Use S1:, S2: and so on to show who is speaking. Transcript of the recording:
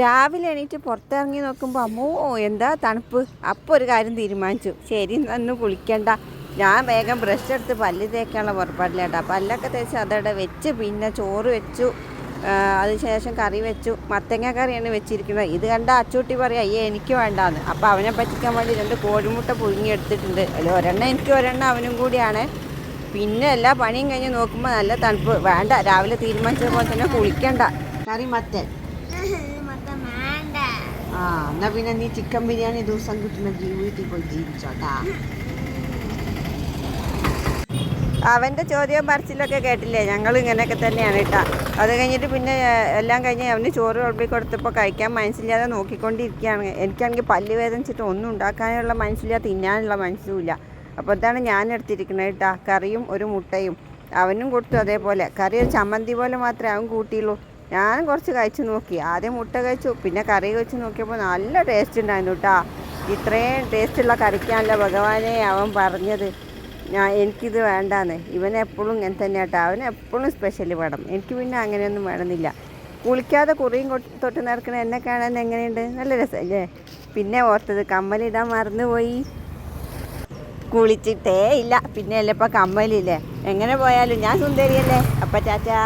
S1: രാവിലെ എണീറ്റ് പുറത്തിറങ്ങി നോക്കുമ്പോൾ അമ്മോ എന്താ തണുപ്പ്? അപ്പോൾ ഒരു കാര്യം തീരുമാനിച്ചു. ശരി നന്നു കുളിക്കണ്ട. ഞാൻ വേഗം ബ്രഷ് എടുത്ത് പല്ല് തേക്കാനുള്ള പുറപ്പാടില്ലേട്ടാ പല്ലൊക്കെ തേച്ച് അതവിടെ വെച്ച് പിന്നെ ചോറ് വെച്ചു. അതിനുശേഷം കറി വെച്ചു. മത്തങ്ങ കറിയാണ് വെച്ചിരിക്കുന്നത്. ഇത് കണ്ട അച്ചൂട്ടി പറയാം അയ്യേ എനിക്ക് വേണ്ടാന്ന്. അപ്പോൾ അവനെ പറ്റിക്കാൻ വേണ്ടി രണ്ട് കോഴിമുട്ട പുഴുങ്ങി എടുത്തിട്ടുണ്ട്. അല്ല ഒരെണ്ണം എനിക്ക് ഒരെണ്ണം അവനും കൂടിയാണ്. പിന്നെ എല്ലാ പണിയും കഴിഞ്ഞ് നോക്കുമ്പോൾ നല്ല തണുപ്പ്. വേണ്ട രാവിലെ തീരുമാനിച്ചത് പോലെ തന്നെ കുളിക്കണ്ട. കറി മത്തൻ. ആ എന്നാ പിന്നെ നീ ചിക്കൻ ബിരിയാണി ദിവസം കിട്ടുന്ന ജീവിതത്തിൽ പോയി ജീവിച്ചോട്ടാ അവന്റെ ചോദ്യവും പറച്ചിലൊക്കെ കേട്ടില്ലേ? ഞങ്ങൾ ഇങ്ങനെയൊക്കെ തന്നെയാണ് കേട്ടോ അത് കഴിഞ്ഞിട്ട് പിന്നെ എല്ലാം കഴിഞ്ഞ് അവന് ചോറ് വിളമ്പി കൊടുത്തപ്പോൾ കഴിക്കാൻ മനസ്സില്ലാതെ നോക്കിക്കൊണ്ടിരിക്കുകയാണ്. എനിക്കാണെങ്കിൽ പല്ല് വേദനിച്ചിട്ട് ഒന്നും ഉണ്ടാക്കാനുള്ള മനസ്സില്ല തിന്നാനുള്ള മനസ്സുമില്ല അപ്പോൾ ഇതാണ് ഞാൻ എടുത്തിരിക്കുന്നത് കേട്ടാ കറിയും ഒരു മുട്ടയും. അവനും കൊടുത്തു അതേപോലെ. കറി ഒരു ചമ്മന്തി പോലെ മാത്രമേ അവൻ കൂട്ടിയുള്ളൂ. ഞാൻ കുറച്ച് കഴിച്ചു നോക്കി. ആദ്യം മുട്ട കഴിച്ചു പിന്നെ കറി കഴിച്ച് നോക്കിയപ്പോൾ നല്ല ടേസ്റ്റ് ഉണ്ടായിരുന്നു കേട്ടാ ഇത്രയും ടേസ്റ്റുള്ള കറിക്കാനല്ല ഭഗവാനെ അവൻ പറഞ്ഞത്. ഞാൻ എനിക്കിത് വേണ്ടാന്ന്. ഇവനെപ്പോഴും ഇങ്ങനെ തന്നെ കേട്ടോ അവൻ എപ്പോഴും സ്പെഷ്യൽ വേണം. എനിക്ക് പിന്നെ അങ്ങനെയൊന്നും വേണമെന്നില്ല. കുളിക്കാതെ കുറിയും തൊട്ട് നടക്കണ എന്നെ കാണാൻ എങ്ങനെയുണ്ട്? നല്ല രസമല്ലേ പിന്നെ ഓർത്തത് കമ്മലിടാൻ മറന്നുപോയി. കുളിച്ചിട്ടേ ഇല്ല. പിന്നെ അല്ലപ്പോൾ കമ്മലില്ലേ? എങ്ങനെ പോയാലും ഞാൻ സുന്ദരിയല്ലേ. അപ്പം ചാച്ചാ